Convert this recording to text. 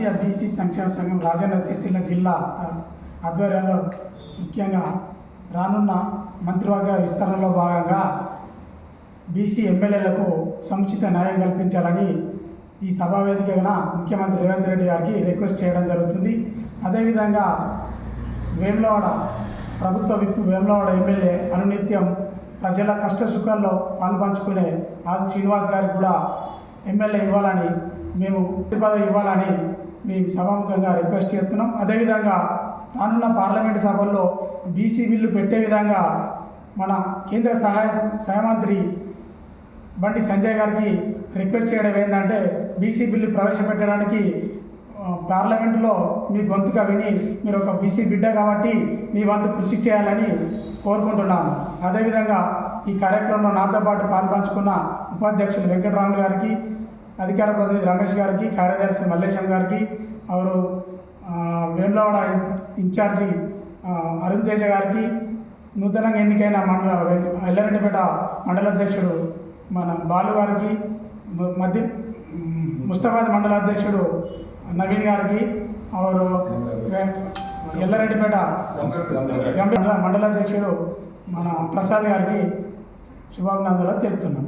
జాతీయ బీసీ సంక్షేమ సంఘం రాజన్న సిరిసిల్ల జిల్లా ఆధ్వర్యంలో ముఖ్యంగా రానున్న మంత్రివర్గ విస్తరణలో భాగంగా బీసీ ఎమ్మెల్యేలకు సముచిత న్యాయం కల్పించాలని ఈ సభావేదికగా ముఖ్యమంత్రి రేవంత్ రెడ్డి గారికి రిక్వెస్ట్ చేయడం జరుగుతుంది. అదేవిధంగా వేములవాడ ప్రభుత్వ విప్ వేములవాడ ఎమ్మెల్యే అనునిత్యం ప్రజల కష్ట సుఖాల్లో పాల్పంచుకునే ఆది శ్రీనివాస్ గారికి కూడా ఎమ్మెల్యే ఇవ్వాలని మేము ప్రతిపాదన ఇవ్వాలని మేము సభాముఖంగా రిక్వెస్ట్ చేస్తున్నాం. అదేవిధంగా రానున్న పార్లమెంటు సభల్లో బీసీ బిల్లు పెట్టే విధంగా మన కేంద్ర సహాయ సహాయ మంత్రి బండి సంజయ్ గారికి రిక్వెస్ట్ చేయడం ఏంటంటే బీసీ బిల్లు ప్రవేశపెట్టడానికి పార్లమెంటులో మీ గొంతుగా విని మీరు ఒక బీసీ బిడ్డ కాబట్టి మీ వంతు కృషి చేయాలని కోరుకుంటున్నాను అదేవిధంగా ఈ కార్యక్రమంలో నాతో పాటు పాల్పంచుకున్న ఉపాధ్యక్షులు వెంకటరాములు గారికి అధికార ప్రతినిధి రమేష్ గారికి కార్యదర్శి మల్లేశం గారికి అవరు వేములవాడ ఇన్ఛార్జి అరుణ్ తేజ గారికి నూతనంగా ఎన్నికైన మండల ఎల్లారెడ్డిపేట మండల అధ్యక్షుడు మన బాలు గారికి మధ్య ముస్తాబాద్ మండల అధ్యక్షుడు నవీన్ గారికి అవరు ఎల్లారెడ్డిపేట మండల అధ్యక్షుడు మన ప్రసాద్ గారికి శుభాభినందనలు తెలుపుతున్నాం.